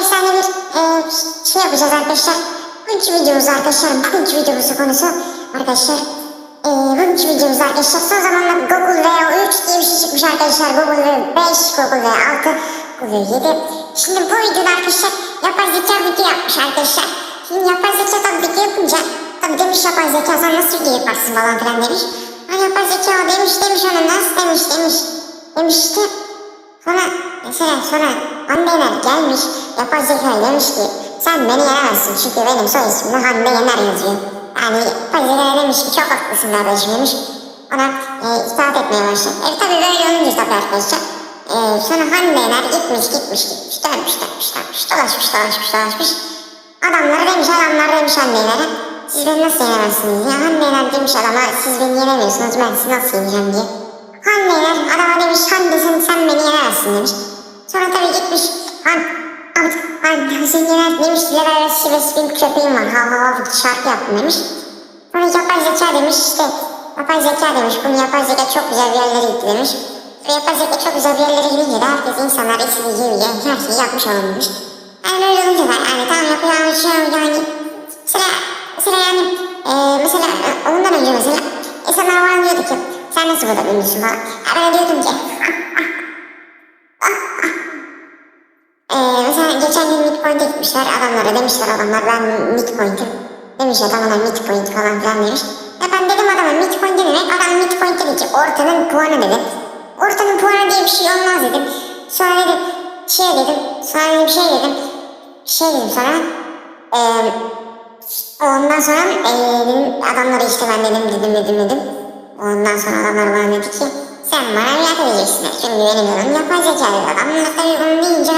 efsane bir e, şey yapacağız arkadaşlar. Bugünkü videomuz arkadaşlar, bugünkü videomuzun konusu arkadaşlar. E, bugünkü videomuz arkadaşlar son zamanlarda Google V3 diye bir şey çıkmış arkadaşlar. Google V5, Google V6, Google V7. Şimdi bu videoda arkadaşlar yapay zeka video yapmış arkadaşlar. Şimdi yapay zeka tabii video yapınca tabii demiş yapay zeka sen nasıl video yaparsın falan filan demiş. Hani yapay zeka demiş demiş ona nasıl demiş demiş. Demiş işte Sonra mesela sonra Hande gelmiş yapay zeka demiş ki sen beni yenemezsin çünkü benim soy ismimde Hande Yener yazıyor. Yani zeka demiş ki çok haklısın kardeşim demiş. Ona e, itaat etmeye başladı. E tabi böyle olunca tabi arkadaşlar. E, sonra Hande Yener gitmiş gitmiş gitmiş dönmüş dönmüş dönmüş dolaşmış dolaşmış dolaşmış. Adamlara demiş adamlar demiş Hande Yener'e siz beni nasıl yenemezsiniz ya Hande Yener demiş adama siz beni yenemiyorsunuz ben sizi nasıl yeneceğim diye. Hande Yener adama demiş Hande sen, sen beni yenemezsin demiş. Sonra tabii gitmiş Han Han Hüseyin Yener demiş Level Şivesi bir köpeğim var ha ha ha şarkı yaptım demiş. Sonra yapay zeka demiş işte yapay zeka demiş bunu yapay zeka çok güzel bir yerlere gitti demiş. Ve yapay zeka çok güzel bir yerlere gidince de herkes insanlar istediği gibi her şeyi yapmış olur demiş. Yani böyle olunca da yani tamam yapacağım şey yani sıra sıra yani e, mesela e, ondan önce mesela insanlar bana diyordu ki sen nasıl bu kadar ünlüsün falan. Ben diyordum ki Ee, mesela geçen gün midpoint'e gitmişler adamlara demişler adamlar ben midpoint'im. Demiş adam midpoint falan filan demiş. Ya ben dedim adama midpoint ne? Adam midpoint dedi ki ortanın puanı dedim. Ortanın puanı diye bir şey olmaz dedim. Sonra dedim şey dedim sonra dedim şey dedim. Şey dedim sonra. Eee Ondan sonra eee dedim adamlara işte ben dedim dedim dedim dedim. Ondan sonra adamlar bana dedi ki sen bana biat edeceksin. Çünkü benim yolum yapay zeka dedi. Adamlar tabii bunu deyince